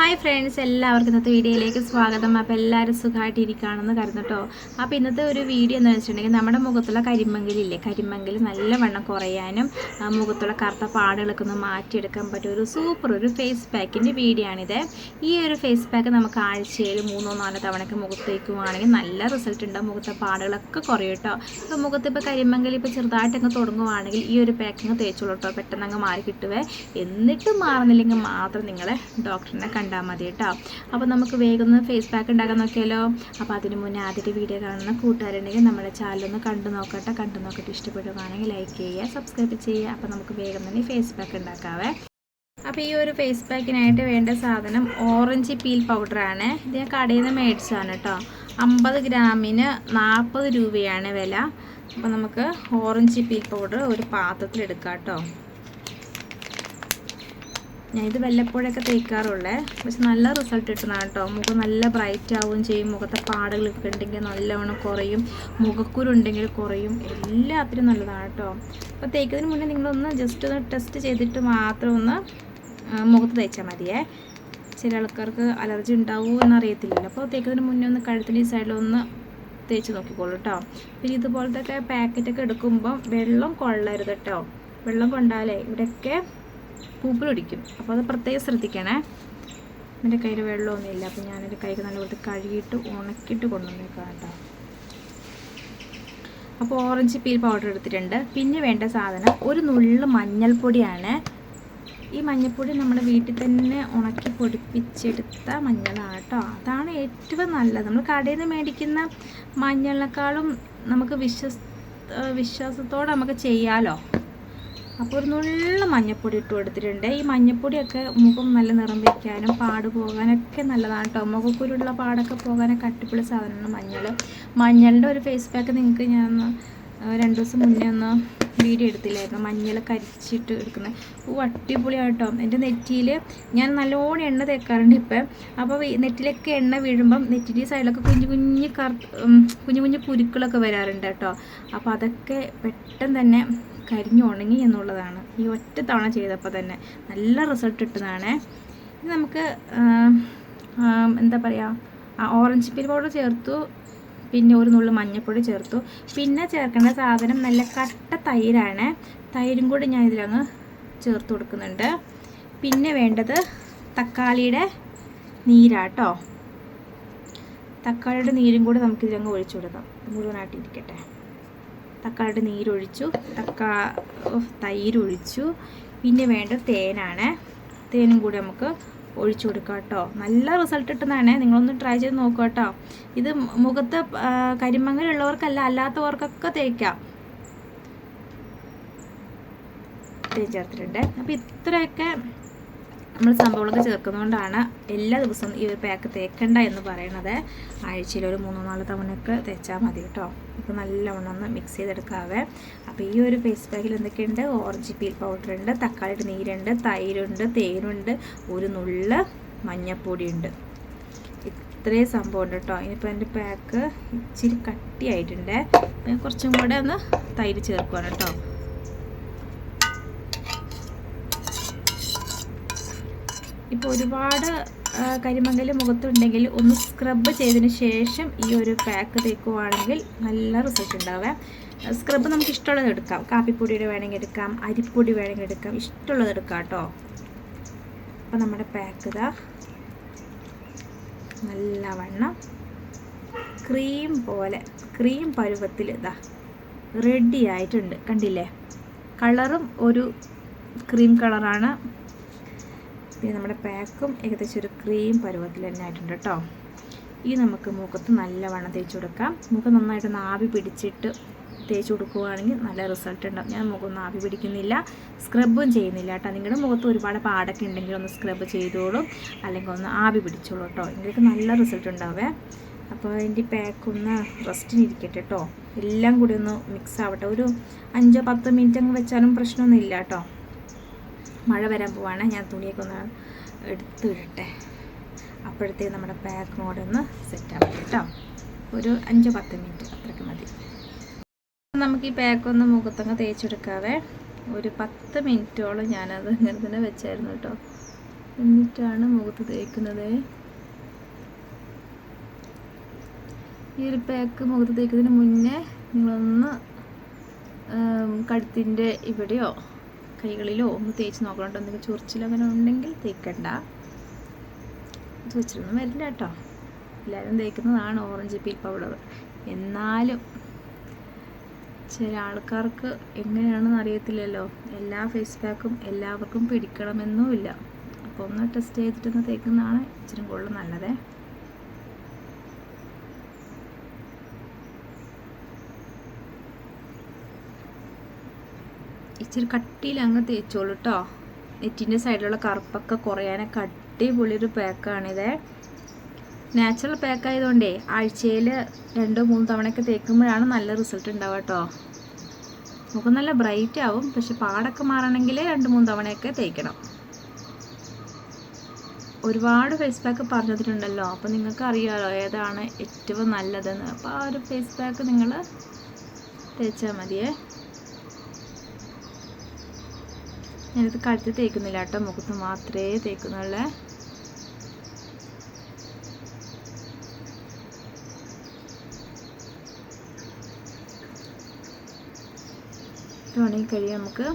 Hi friends എല്ലാവർക്കും ഇന്നത്തെ വീഡിയോയിലേക്ക് സ്വാഗതം. അപ്പോൾ എല്ലാവരും സുഖമായിട്ടിരിക്കുകയാണെന്ന് കരുതുന്നു കേട്ടോ അപ്പോൾ ഇന്നത്തെ ഒരു വീഡിയോ എന്ന് വെച്ചിട്ടുണ്ടെങ്കിൽ നമ്മുടെ മുഖത്തുള്ള കരിമങ്കലില്ലേ? നല്ല വണ്ണം കുറയാനും മുഖത്തുള്ള കറുത്ത പാടുകളൊക്കെ ഒന്ന് മാറ്റിയെടുക്കാൻ പറ്റിയ ഒരു സൂപ്പർ ഒരു ഫേസ് പാക്കിന്റെ വീഡിയോ ആണിത്. ഈ ഒരു ഫേസ് പാക്ക് നമുക്ക് ആഴ്ചയിൽ മൂന്നോ നാലോ തവണയൊക്കെ മുഖത്ത് തേക്കുവാണെങ്കിൽ നല്ല റിസൾട്ട് ഉണ്ടാവും മുഖത്തെ പാടുകളൊക്കെ കുറയും കേട്ടോ. ഇപ്പോൾ മുഖത്ത് ഇപ്പോൾ കരിമങ്കൽ ഇപ്പോൾ ചെറുതായിട്ടങ്ങ് തുടങ്ങുവാണെങ്കിൽ ഈ ഒരു പാക്കിങ് തേച്ചോളൂ കേട്ടോ. പെട്ടെന്ന് അങ്ങ് മാറി കിട്ടുവേ. എന്നിട്ടും മാറുന്നില്ലെങ്കിൽ മാത്രം നിങ്ങളെ ഡോക്ടറിനെ കണ്ടാൽ മതി കേട്ടോ. അപ്പോൾ നമുക്ക് വേഗം ഒന്ന് ഫേസ് പാക്ക് ഉണ്ടാക്കാൻ നോക്കിയാലോ? അപ്പോൾ അതിന് മുന്നേ ആദ്യത്തെ വീഡിയോ കാണുന്ന കൂട്ടുകാരുണ്ടെങ്കിൽ നമ്മുടെ ചാനലൊന്ന് കണ്ടു നോക്കട്ടെ. കണ്ടു നോക്കിയിട്ട് ഇഷ്ടപ്പെടുവാണെങ്കിൽ ലൈക്ക് ചെയ്യുക സബ്സ്ക്രൈബ് ചെയ്യുക. അപ്പോൾ നമുക്ക് വേഗം തന്നെ ഫേസ് പാക്ക് ഉണ്ടാക്കാവേ. അപ്പോൾ ഈ ഒരു ഫേസ് പാക്കിനായിട്ട് വേണ്ട സാധനം ഓറഞ്ച് പീൽ പൗഡറാണ് ഇത് ഞാൻ കടയിൽ നിന്ന് മേടിച്ചതാണ് കേട്ടോ. അമ്പത് ഗ്രാമിന് നാൽപ്പത് രൂപയാണ് വില. അപ്പോൾ നമുക്ക് ഓറഞ്ച് പീൽ പൗഡർ ഒരു പാത്രത്തിൽ എടുക്കാം കേട്ടോ ഇത് വല്ലപ്പോഴൊക്കെ തേക്കാറുള്ളേ. പക്ഷെ നല്ല റിസൾട്ട് കിട്ടണം കേട്ടോ. മുഖം നല്ല ബ്രൈറ്റ് ആവുകയും ചെയ്യും. മുഖത്തെ പാടുകളൊക്കെ ഉണ്ടെങ്കിൽ നല്ലവണ്ണം കുറയും. മുഖക്കുരുണ്ടെങ്കിൽ കുറയും. എല്ലാത്തിനും നല്ലതാണ് കേട്ടോ. അപ്പോൾ തേക്കുന്നതിന് മുന്നേ നിങ്ങളൊന്ന് ജസ്റ്റ് ഒന്ന് ടെസ്റ്റ് ചെയ്തിട്ട് മാത്രം ഒന്ന് മുഖത്ത് തേച്ചാൽ മതിയേ. ചില ആൾക്കാർക്ക് അലർജി ഉണ്ടാവുമോ എന്നറിയത്തില്ലല്ലോ. അപ്പോൾ തേക്കുന്നതിന് മുന്നേ ഒന്ന് കഴുത്തിന്റെ ഈ സൈഡിലൊന്ന് തേച്ച് നോക്കിക്കോളൂ കേട്ടോ. പിന്നെ ഇതുപോലത്തെ ഒക്കെ പാക്കറ്റൊക്കെ എടുക്കുമ്പോൾ വെള്ളം കൊള്ളരുത് കേട്ടോ. വെള്ളം കൊണ്ടാലേ ഇവിടെയൊക്കെ പൂപ്പിൽ പിടിക്കും അപ്പോൾ അത് പ്രത്യേകം ശ്രദ്ധിക്കണേ. എന്റെ കയ്യിൽ വെള്ളമൊന്നുമില്ല. അപ്പോൾ ഞാനെന്റെ കൈക്ക് നല്ലപോലെ കഴുകിയിട്ട് ഉണക്കിയിട്ട് കൊണ്ടുവന്നേക്കാം കേട്ടോ. അപ്പോൾ ഓറഞ്ച് പീൽ പൗഡർ എടുത്തിട്ടുണ്ട്. പിന്നെ വേണ്ട സാധനം ഒരു നുള്ളു മഞ്ഞൾപ്പൊടിയാണ്. ഈ മഞ്ഞൾപ്പൊടി നമ്മുടെ വീട്ടിൽ തന്നെ ഉണക്കി പൊടിപ്പിച്ചെടുത്ത മഞ്ഞളാണ് കേട്ടോ. അതാണ് ഏറ്റവും നല്ലത്. നമ്മൾ കടയിൽ നിന്ന് മേടിക്കുന്ന മഞ്ഞളിനേക്കാളും നമുക്ക് വിശ്വസ് വിശ്വാസത്തോടെ നമുക്ക് ചെയ്യാലോ. അപ്പോൾ ഒരു നുള്ള മഞ്ഞപ്പൊടി ഇട്ട് കൊടുത്തിട്ടുണ്ട്. ഈ മഞ്ഞപ്പൊടിയൊക്കെ മുഖം നല്ല നിറം വയ്ക്കാനും പാട് പോകാനൊക്കെ നല്ലതാണ് കേട്ടോ മുഖക്കുരുള്ള പാടൊക്കെ പോകാനൊക്കെ അടിപൊളി സാധനമാണ് മഞ്ഞൾ മഞ്ഞളുടെ ഒരു ഫേസ് പാക്ക് നിങ്ങൾക്ക് ഞാൻ രണ്ട് ദിവസം മുന്നേ ഒന്ന് വീഡിയോ എടുത്തില്ലായിരുന്നു. മഞ്ഞൾ കരിച്ചിട്ട് എടുക്കുന്നത് ഓ അടിപൊളിയാട്ടോ. എന്റെ നെറ്റിയിൽ ഞാൻ നല്ലോണം എണ്ണ തേക്കാറുണ്ട് ഇപ്പം. അപ്പോൾ നെറ്റിലൊക്കെ എണ്ണ വീഴുമ്പം നെറ്റിന്റെ സൈഡിലൊക്കെ കുഞ്ഞു കുഞ്ഞു കറു കുഞ്ഞു കുഞ്ഞു കുരുക്കളൊക്കെ വരാറുണ്ട് കേട്ടോ അപ്പോൾ അതൊക്കെ പെട്ടെന്ന് തന്നെ കരിഞ്ഞു ഉണങ്ങി എന്നുള്ളതാണ്. ഈ ഒറ്റ തവണ ചെയ്തപ്പോൾ തന്നെ നല്ല റിസൾട്ട് കിട്ടുന്നതാണ്. ഇത് നമുക്ക് എന്താ പറയുക ഓറഞ്ച് പീൽ പൗഡർ ചേർത്തു. പിന്നെ ഒരു നുള്ളു മഞ്ഞൾപ്പൊടി ചേർത്തു. പിന്നെ ചേർക്കേണ്ട സാധനം നല്ല കട്ട തൈരാണ്. തൈരും കൂടി ഞാൻ ഇതിലങ്ങ് ചേർത്ത് കൊടുക്കുന്നുണ്ട്. പിന്നെ വേണ്ടത് തക്കാളിയുടെ നീരാട്ടോ. തക്കാളിയുടെ നീരും കൂടി നമുക്കിതിലങ്ങ് ഒഴിച്ചു കൊടുക്കാം. മുഴുവനായിട്ട് ഇരിക്കട്ടെ തക്കാളിയുടെ നീരൊഴിച്ചു തക്കാ തൈരൊഴിച്ചു. പിന്നെ വേണ്ട തേനാണ്. തേനും കൂടി നമുക്ക് ഒഴിച്ചു കൊടുക്കാം കേട്ടോ. നല്ല റിസൾട്ട് കിട്ടുന്നതാണ്. നിങ്ങളൊന്ന് ട്രൈ ചെയ്ത് നോക്കുക കേട്ടോ. ഇത് മുഖത്ത് കരിമങ്ങലുള്ളവർക്കല്ല അല്ലാത്തവർക്കൊക്കെ തേക്കാം. തേൻ ചേർത്തിട്ടുണ്ട്. അപ്പോൾ ഇത്രയൊക്കെ നമ്മൾ സംഭവങ്ങളൊക്കെ ചേർക്കുന്നതുകൊണ്ടാണ് എല്ലാ ദിവസവും ഈ ഒരു പാക്ക് തേക്കണ്ട എന്ന് പറയണത് ആഴ്ചയിൽ ഒരു മൂന്നോ നാല് തവണയൊക്കെ തേച്ചാൽ മതി കേട്ടോ. ഇപ്പോൾ നല്ലവണ്ണം ഒന്ന് മിക്സ് ചെയ്തെടുക്കാവേ. അപ്പോൾ ഈ ഒരു ഫേസ് പാക്കിൽ എന്തൊക്കെയുണ്ട്? ഓറഞ്ച് പീൽ പൗഡർ ഉണ്ട് തക്കാളിയുടെ നീരുണ്ട് തൈരുണ്ട് തേനുണ്ട് ഒരു നുള്ള മഞ്ഞപ്പൊടിയുണ്ട്. ഇത്രയും സംഭവം ഉണ്ട് കേട്ടോ. ഇനിയിപ്പോൾ എന്റെ പാക്ക് ഇച്ചിരി കട്ടിയായിട്ടുണ്ട്. കുറച്ചും കൂടെ ഒന്ന് തൈര് ചേർക്കുവാണ് കേട്ടോ. ഇപ്പോൾ ഒരുപാട് കരിമങ്കൽ മുഖത്തുണ്ടെങ്കിൽ ഒന്ന് സ്ക്രബ്ബ് ചെയ്തതിന് ശേഷം ഈ ഒരു പാക്ക് തേക്കുവാണെങ്കിൽ നല്ല റിസൾട്ട് ഉണ്ടാവുക. സ്ക്രബ് നമുക്ക് ഇഷ്ടമുള്ളത് എടുക്കാം. കാപ്പിപ്പൊടിയുടെ വേണമെങ്കിൽ എടുക്കാം അരിപ്പൊടി വേണമെങ്കിൽ എടുക്കാം. ഇഷ്ടമുള്ളത് എടുക്കാം കേട്ടോ. അപ്പോൾ നമ്മുടെ പാക്ക് ഇതാ. നല്ലവണ്ണം ക്രീം പോലെ ക്രീം പരുവത്തിൽ ഇതാ റെഡി ആയിട്ടുണ്ട്. കണ്ടില്ലേ? കളറും ഒരു ക്രീം കളറാണ് പിന്നെ നമ്മുടെ പാക്കും ഏകദേശം ഒരു ക്രീം പരുവത്തിൽ തന്നെ ആയിട്ടുണ്ട് കേട്ടോ. ഈ നമുക്ക് മുഖത്ത് നല്ല നല്ലവണ്ണം തേച്ച് കൊടുക്കാം. മുഖം നന്നായിട്ട് നാവി പിടിച്ചിട്ട് തേച്ച് കൊടുക്കുകയാണെങ്കിൽ നല്ല റിസൾട്ട് ഉണ്ടാവും. ഞാൻ മുഖം നാവി പിടിക്കുന്നില്ല സ്ക്രബും ചെയ്യുന്നില്ല കേട്ടോ. നിങ്ങളുടെ മുഖത്ത് ഒരുപാട് പാടൊക്കെ ഉണ്ടെങ്കിൽ ഒന്ന് സ്ക്രബ് ചെയ്തോളും അല്ലെങ്കിൽ ഒന്ന് ആവി പിടിച്ചോളൂ കേട്ടോ. നിങ്ങൾക്ക് നല്ല റിസൾട്ട് ഉണ്ടാവേ. അപ്പോൾ എന്റെ പാക്ക് ഒന്ന് റെസ്റ്റിന് ഇരിക്കട്ടെ കേട്ടോ. എല്ലാം കൂടി ഒന്ന് മിക്സ് ആവട്ടെ. ഒരു അഞ്ചോ പത്തോ മിനിറ്റ് അങ്ങ് വെച്ചാലും പ്രശ്നമൊന്നും ഇല്ല കേട്ടോ. മഴ വരാൻ പോവാണ്. ഞാൻ തുണിയൊക്കെ ഒന്ന് എടുത്തിടട്ടെ അപ്പോഴത്തേക്ക് നമ്മുടെ പാക്ക് മോഡ് ഒന്ന് സെറ്റ് ആവട്ടെ കേട്ടോ. ഒരു അഞ്ചോ പത്ത് മിനിറ്റ് അത്രയ്ക്ക് മതി. നമുക്ക് ഈ പാക്ക് ഒന്ന് മുഖത്തങ്ങ് തേച്ചെടുക്കാവേ. ഒരു പത്ത് മിനിറ്റോളം ഞാനത് ഇങ്ങനെ തന്നെ വെച്ചായിരുന്നു കേട്ടോ. എന്നിട്ടാണ് മുഖത്ത് തേക്കുന്നത്. ഈ ഒരു പാക്ക് മുഖത്ത് തേക്കുന്നതിന് മുന്നേ നിങ്ങളൊന്ന് കഴുത്തിന്റെ ഇവിടെയോ കൈകളിലോ ഒന്ന് തേച്ച് നോക്കണോ എന്തെങ്കിലും ചൊറിച്ചിലോ അങ്ങനെ ഉണ്ടെങ്കിൽ തേക്കണ്ട. ചൊറിച്ചിലൊന്നും വരില്ല കേട്ടോ. എല്ലാവരും തേക്കുന്നതാണ് ഓറഞ്ച് പീൽ പൗഡർ. എന്നാലും ചില ആൾക്കാർക്ക് എങ്ങനെയാണെന്ന് അറിയത്തില്ലല്ലോ. എല്ലാ ഫേസ് പാക്കും എല്ലാവർക്കും പിടിക്കണമെന്നുമില്ല. അപ്പോൾ ഒന്ന് ടെസ്റ്റ് ചെയ്തിട്ടൊന്ന് തേക്കുന്നതാണ് ഇച്ചിരി കൂടുതൽ നല്ലതേ. ഇച്ചിരി കട്ടിയിൽ അങ്ങ് തേച്ചോളൂ കേട്ടോ നെറ്റിന്റെ സൈഡിലുള്ള കറുപ്പൊക്കെ കുറയാനൊക്കെ അടിപൊളിയൊരു പാക്കാണിത് നാച്ചുറൽ പാക്ക് ആയതുകൊണ്ടേ ആഴ്ചയിൽ രണ്ടോ മൂന്ന് തവണയൊക്കെ തേക്കുമ്പോഴാണ് നല്ല റിസൾട്ട് ഉണ്ടാവുക കേട്ടോ മുഖം നല്ല ബ്രൈറ്റ് ആവും പക്ഷെ പാടൊക്കെ മാറണമെങ്കിൽ രണ്ട് മൂന്ന് തവണയൊക്കെ തേക്കണം. ഒരുപാട് ഫേസ് പാക്ക് പറഞ്ഞു തന്നിട്ടുണ്ടല്ലോ അപ്പോൾ നിങ്ങൾക്ക് അറിയാമല്ലോ ഏതാണ് ഏറ്റവും നല്ലതെന്ന്. അപ്പോൾ ആ ഒരു ഫേസ് പാക്ക് നിങ്ങൾ തേച്ചാൽ മതിയേ. ഞാനിത് കഴുത്ത് തേക്കുന്നില്ല കേട്ടോ മുഖത്ത് മാത്രമേ തേക്കുന്നുള്ളേ. ഉണങ്ങി കഴി നമുക്ക്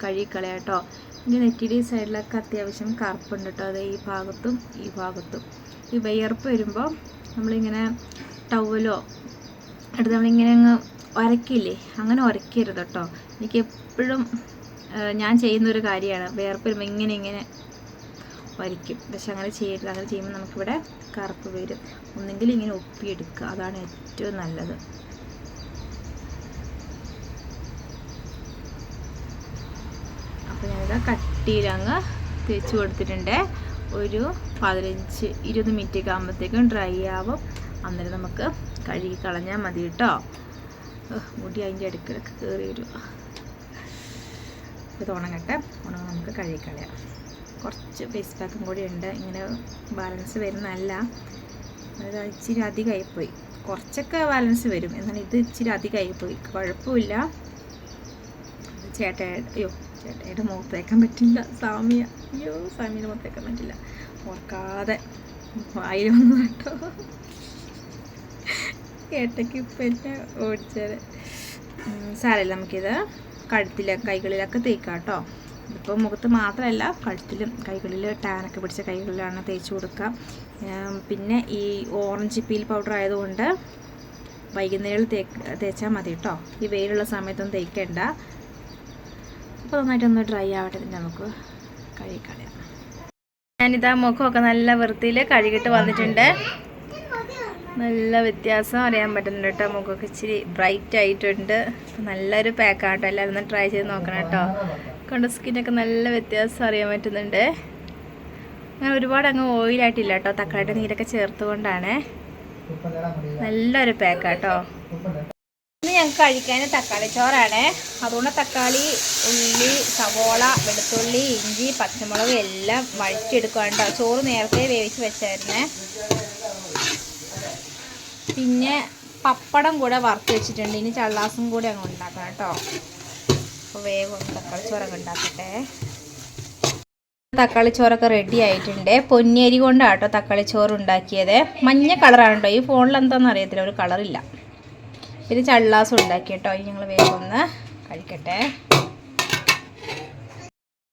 കഴുകിക്കളയാം കേട്ടോ. ഇനി നെറ്റിയുടെ ഈ സൈഡിലൊക്കെ അത്യാവശ്യം കറുപ്പുണ്ട് കേട്ടോ. അത് ഈ ഭാഗത്തും ഈ ഭാഗത്തും. ഈ വിയർപ്പ് വരുമ്പോൾ നമ്മളിങ്ങനെ ടവലോ എടുത്ത് നമ്മളിങ്ങനെ അങ്ങ് ഉരക്കില്ലേ അങ്ങനെ ഉരക്കരുത് കേട്ടോ. എനിക്ക് എപ്പോഴും ഞാൻ ചെയ്യുന്നൊരു കാര്യമാണ്. വരുമ്പോൾ ഇങ്ങനെ ഇങ്ങനെ വരയ്ക്കും പക്ഷെ അങ്ങനെ ചെയ്യരുത്. അങ്ങനെ ചെയ്യുമ്പോൾ നമുക്കിവിടെ കറുപ്പ് വരും. ഒന്നെങ്കിൽ ഇങ്ങനെ ഒപ്പിയെടുക്കുക. അതാണ് ഏറ്റവും നല്ലത്. അപ്പോൾ ഞാനിത് കട്ടിയിലങ്ങ് തേച്ച് കൊടുത്തിട്ടുണ്ട്. ഒരു പതിനഞ്ച് ഇരുപത് മിനിറ്റ് ഒക്കെ ആകുമ്പോഴത്തേക്കും ഡ്രൈ ആവും. അന്നേരം നമുക്ക് കഴുകി കളഞ്ഞാൽ മതി കേട്ടോ. മുടി അതിന്റെ അടുക്കിലൊക്കെ കയറി വരും. ഇത് ഉണങ്ങട്ടെ ഉണങ്ങ നമുക്ക് കഴുകിക്കളയാം. കുറച്ച് ഫേസ് പാക്കും കൂടി ഉണ്ട്. ഇങ്ങനെ ബാലൻസ് വരുന്നതല്ല. അത് ഇച്ചിരി അധികമായിപ്പോയി. കുറച്ചൊക്കെ ബാലൻസ് വരും. എന്നാൽ ഇത് ഇച്ചിരി അധികമായിപ്പോയി. കുഴപ്പമില്ല. ചേട്ട അയ്യോ ചേട്ടയുടെ മുഖത്ത് തേക്കാൻ പറ്റില്ല. സാമിയ. അയ്യോ സാമിയുടെ മുഖത്ത് തേക്കാൻ പറ്റില്ല. ഓർക്കാതെ വായിൽ വന്നു കേട്ടോ. ഏട്ടയ്ക്ക് ഇപ്പം എന്നെ ഓടിച്ചത്. സാരമില്ല നമുക്കിത് കഴുത്തിലെ കൈകളിലൊക്കെ തേക്കാം കേട്ടോ ഇപ്പോൾ മുഖത്ത് മാത്രമല്ല കഴുത്തിലും കൈകളിൽ ടാനൊക്കെ പിടിച്ച കൈകളിലാണ് തേച്ച് കൊടുക്കുക പിന്നെ ഈ ഓറഞ്ച് പീൽ പൗഡർ ആയതുകൊണ്ട് വൈകുന്നേരം തേ തേച്ചാൽ മതി കേട്ടോ ഈ വെയിലുള്ള സമയത്തൊന്നും തേക്കേണ്ട. അപ്പോൾ നന്നായിട്ടൊന്ന് ഡ്രൈ ആവട്ടെ നമുക്ക് കഴുകിക്കളയാം ഞാനിതാ മുഖമൊക്കെ നല്ല വൃത്തിയിൽ കഴുകിയിട്ട് വന്നിട്ടുണ്ട്. നല്ല വ്യത്യാസം അറിയാൻ പറ്റുന്നുണ്ട് കേട്ടോ. മുഖമൊക്കെ ഇച്ചിരി ബ്രൈറ്റ് ആയിട്ടുണ്ട്. നല്ലൊരു പാക്കാണ് കേട്ടോ. എല്ലാവരും ഒന്ന് ട്രൈ ചെയ്ത് നോക്കണം കേട്ടോ. കണ്ട സ്കിന്നൊക്കെ നല്ല വ്യത്യാസം അറിയാൻ പറ്റുന്നുണ്ട്. അങ്ങനെ ഒരുപാട് അങ്ങ് ഓയിലായിട്ടില്ല കേട്ടോ. തക്കാളിയുടെ നീരൊക്കെ ചേർത്തുകൊണ്ടാണ്. നല്ലൊരു പാക്കാട്ടോ ഇന്ന് ഞങ്ങൾക്ക് കഴിക്കാൻ തക്കാളി ചോറാണ്. അതുകൊണ്ട് തക്കാളി ഉള്ളി സവോള വെളുത്തുള്ളി ഇഞ്ചി പച്ചമുളക് എല്ലാം വഴറ്റിയെടുക്കുകയാണ് കേട്ടോ. ചോറ് നേരത്തെ വേവിച്ച് വെച്ചായിരുന്നേ. പിന്നെ പപ്പടം കൂടെ വറുത്ത് വെച്ചിട്ടുണ്ട്. ഇനി ചള്ളാസും കൂടെ അങ്ങ് ഉണ്ടാക്കണം കേട്ടോ. അപ്പോൾ വേഗം തക്കാളി ചോറൊക്കെ ഉണ്ടാക്കട്ടെ. തക്കാളി ചോറൊക്കെ റെഡി ആയിട്ടുണ്ട്. പൊന്നിയരി കൊണ്ടാണ് കേട്ടോ തക്കാളി ചോറ് ഉണ്ടാക്കിയത്. മഞ്ഞ കളറാണ് കേട്ടോ ഈ ഫോണിൽ എന്താണെന്ന് അറിയത്തില്ല. ഒരു കളറില്ല പിന്നെ ചള്ളാസും ഉണ്ടാക്കി കേട്ടോ. ഇനി ഞങ്ങൾ വേഗം ഒന്ന് കഴിക്കട്ടെ.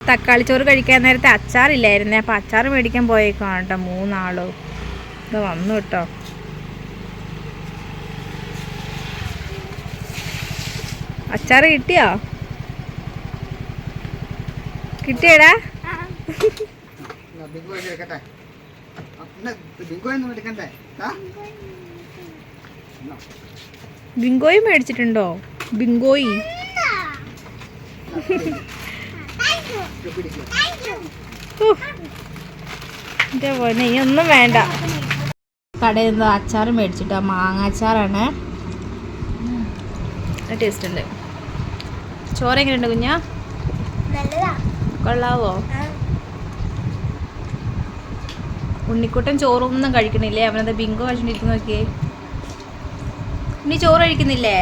തക്കാളി ചോറ് കഴിക്കാൻ നേരത്തെ അച്ചാറില്ലായിരുന്നേ. അപ്പോൾ അച്ചാർ മേടിക്കാൻ പോയേക്കാണ് കേട്ടോ മൂന്നാളും. ഇത് വന്നു കേട്ടോ. അച്ചാറ് കിട്ടിയോ? കിട്ടിയടാ. ബിങ്കോയി മേടിച്ചിട്ടുണ്ടോ? ബിങ്കോയി. ഒന്നും വേണ്ട. കടയിൽ നിന്ന് അച്ചാർ മേടിച്ചിട്ടാ മാങ്ങ അച്ചാറാണ് ടേസ്റ്റ് ഉണ്ട്. ചോറ് എങ്ങനെയുണ്ട് കുഞ്ഞാ കൊള്ളാവോ? ഉണ്ണിക്കുട്ടൻ ചോറൊന്നും കഴിക്കണില്ലേ? അവനത് ബിങ്കോ കഴിച്ചിട്ടിരിക്കുന്നു നോക്കിയേ. ഇനി ചോറ് കഴിക്കുന്നില്ലേ?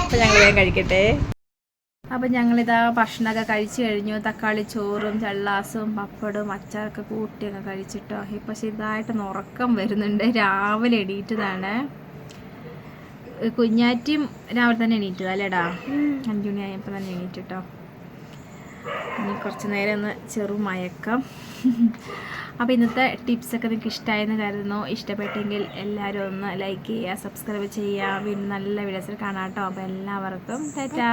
അപ്പം ഞങ്ങൾ കഴിക്കട്ടെ. അപ്പം ഞങ്ങളിതാ ഭക്ഷണമൊക്കെ കഴിച്ചു കഴിഞ്ഞു. തക്കാളി ചോറും ചള്ളാസും പപ്പടും അച്ചാറൊക്കെ കൂട്ടിയൊക്കെ കഴിച്ചിട്ടോ. ഇപ്പം ചെറുതായിട്ട് ഉറക്കം വരുന്നുണ്ട്. രാവിലെ എണീറ്റതാണ്. കുഞ്ഞാറ്റിയും രാവിലെ തന്നെ എണീറ്റതാ അല്ലേടാ അഞ്ചു മണി ആയപ്പോൾ തന്നെ എണീറ്റിട്ടോ. ഇനി കുറച്ച് നേരം ഒന്ന് ചെറു മയക്കം. അപ്പോൾ ഇന്നത്തെ ടിപ്സൊക്കെ നിങ്ങൾക്ക് ഇഷ്ടമായെന്ന് കരുതുന്നു. ഇഷ്ടപ്പെട്ടെങ്കിൽ എല്ലാവരും ഒന്ന് ലൈക്ക് ചെയ്യുക സബ്സ്ക്രൈബ് ചെയ്യുക. വീണ്ടും നല്ല വീഡിയോസിൽ കാണാം കേട്ടോ അപ്പോൾ എല്ലാവർക്കും ടാറ്റാ.